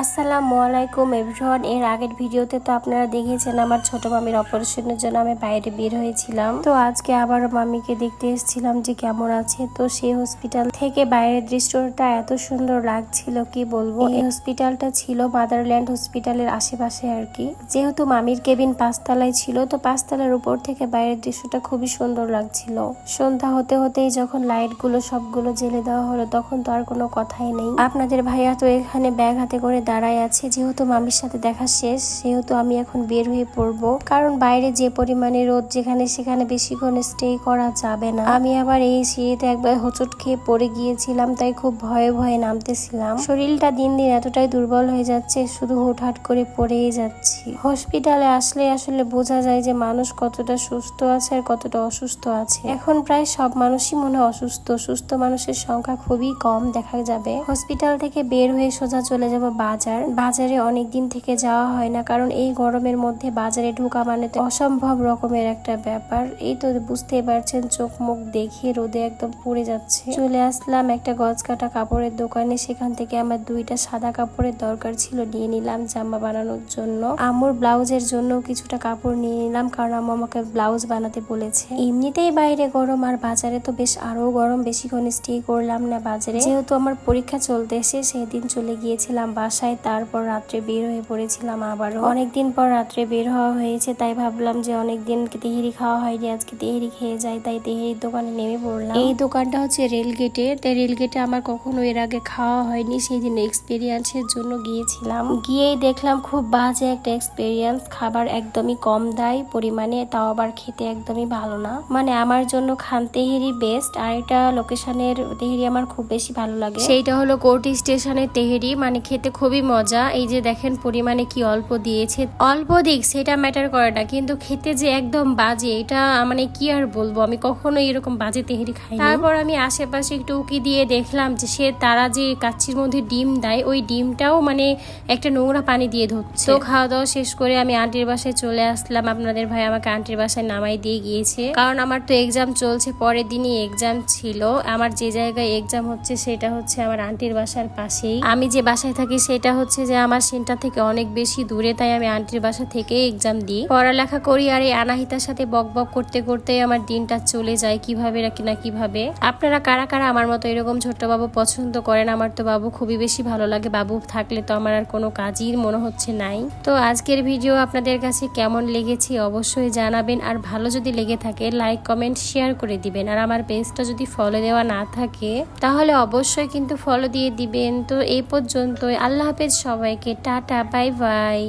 আসসালামু আলাইকুম এভরিওয়ান। এর আগের ভিডিওতে তো আপনারা দেখেছেন আমার ছোট মামির অপারেশনের জন্য আমি বাইরে বের হয়েছিলাম। তো আজকে আবার মামিকে দেখতে এসেছিলাম যে কেমন আছে। তো সেই হসপিটাল থেকে বাইরের দৃশ্যটা এত সুন্দর লাগছিল, কি বলব? এই হসপিটালটা ছিল মাদারল্যান্ড হসপিটালের আশেপাশে আর কি। যেহেতু মামির কেবিন পাঁচতলায় ছিল, তো পাঁচতলার উপর থেকে বাইরের দৃশ্যটা খুবই সুন্দর লাগছিল। সন্ধ্যা হতে হতেই যখন লাইটগুলো সবগুলো জেলে দেওয়া হলো, তখন তো আর কোনো কথাই নেই। আপনাদের ভাইয়া তো এখানে ব্যাগ হাতে করে দাঁড়ায় আছে। যেহেতু মামির সাথে দেখা শেষ, সেহেতু আমি এখন বের হয়ে পড়ব। কারণ বাইরে যে পরিমাণে রোদ, যেখানে সেখানে বেশিক্ষণ স্টে করা যাবে না। আমি আবার এই সিঁড়িতে একবার হোঁচট খেয়ে পড়ে গিয়েছিলাম, তাই খুব ভয়ে ভয়ে নামতেছিলাম। শরীরটা দিন দিন এতটাই দুর্বল হয়ে যাচ্ছে, শুধু হুটহাট করে পড়েই যাচ্ছি। হসপিটালে আসলে আসলে বোঝা যায় যে মানুষ কতটা সুস্থ আছে আর কতটা অসুস্থ আছে। এখন প্রায় সব মানুষই মনে অসুস্থ। সুস্থ মানুষের সংখ্যা খুবই কম দেখা যাবে। হসপিটাল থেকে বের হয়ে সোজা চলে যাব বাজার বাজারে। অনেক দিন থেকে যাওয়া হয় না, কারণ এই গরমের মধ্যে বাজারে ঢোকা মানে তো অসম্ভব রকমের একটা ব্যাপার। এই তো বুঝতেই পারছেন, চোখ মুখ দেখিয়ে রোদে একদম পুড়ে যাচ্ছে। চলে আসলাম একটা গজ কাটা কাপড়ের দোকানে, সেখান থেকে আমার দুইটা সাদা কাপড়ের দরকার ছিল, নিয়ে নিলাম জামা বানানোর জন্য। আমুর ব্লাউজের জন্য কিছুটা কাপড় নিয়ে নিলাম, কারণ আম্মু আমাকে ব্লাউজ বানাতে বলেছে। এমনিতেই বাইরে গরম, আর বাজারে তো বেশ আরও গরম, বেশিক্ষণ স্টে করলাম না বাজারে। যেহেতু আমার পরীক্ষা চলতেছে, সেদিন চলে গিয়েছিলাম বাসায় তারপর রাত্রে বের হয়ে পড়েছিলাম আবারও। অনেকদিন পর রাত্রে বের হওয়া হয়েছে তাই ভাবলাম যে অনেকদিন তেহেরি খাওয়া হয়নি আজকে তেহেরি খেয়ে যাই তাই তেহেরির দোকানে নেমে পড়লাম। এই দোকানটা হচ্ছে রেলগেটে তাই রেলগেটে আমার কখনো এর আগে খাওয়া হয়নি সেই দিন এক্সপিরিয়েন্সের জন্য গিয়েছিলাম। গিয়েই দেখলাম খুব বাজে একটা এক্সপিরিয়েন্স খাবার একদমই কম দেয় পরিমাণে তাও আবার খেতে একদমই ভালো না। মানে আমার জন্য খান তেহেরি বেস্ট আর এটা লোকেশনের তেহেরি আমার খুব বেশি ভালো লাগে। সেইটা হলো কোর্টি স্টেশনের তেহেরি মানে খেতে খুবই মজা। এই যে দেখেন পরিমাণে কি অল্প দিয়েছে। অল্প দিক, সেটা ম্যাটার করে না। কিন্তু খেতে যে একদম বাজে, এটা মানে কি আর বলব? আমি কখনো এরকম বাজে তেহেরি খাই তারপর আমি আশেপাশে একটু উকি দিয়ে দেখলাম যে সে, তারা যে কাচ্চির মধ্যে ডিম দেয়, ওই ডিমটাও মানে একটা নোংরা পানি দিয়ে ধরছে। তো খাওয়া দাওয়া শেষ করে আমি আন্টির বাসায় চলে আসলাম। আপনাদের ভাই আমাকে আন্টির বাসায় নামাই দিয়ে গিয়েছে। কারণ আমার তো এক্সাম চলছে, পরের দিনই এক্সাম ছিল। আমার যে জায়গায় এক্সাম হচ্ছে, সেটা হচ্ছে আমার আন্টির বাসার পাশেই। আমি যে বাসায় থাকি সেটা হচ্ছে যে আমার সেন্টার থেকে অনেক বেশি দূরে, তাই আমি আন্টির বাসা থেকে এক্সাম দিই। পড়ালেখা করি আর এই আনাহিতার সাথে বক বক করতে করতে আমার দিনটা চলে যায়, কীভাবে না কীভাবে। আপনারা কারা কারা আমার মতো এরকম ছোট্ট বাবু পছন্দ করেন? আমার তো বাবু খুবই বেশি ভালো লাগে, বাবু থাকলে তো আমার আর কোনো কাজই মনে হচ্ছে নাই। তো আজকের ভিডিও আপনাদের কাছে কেমন লেগেছে অবশ্যই জানাবেন, আর ভালো যদি লেগে থাকে লাইক কমেন্ট শেয়ার করে দিবেন। আর আমার পেজটা যদি ফলো দেওয়া না থাকে, তাহলে অবশ্যই কিন্তু ফলো দিয়ে দিবেন। তো এই পর্যন্তই, আল্লাহ হাফেজ। সবাইকে টাটা বাই বাই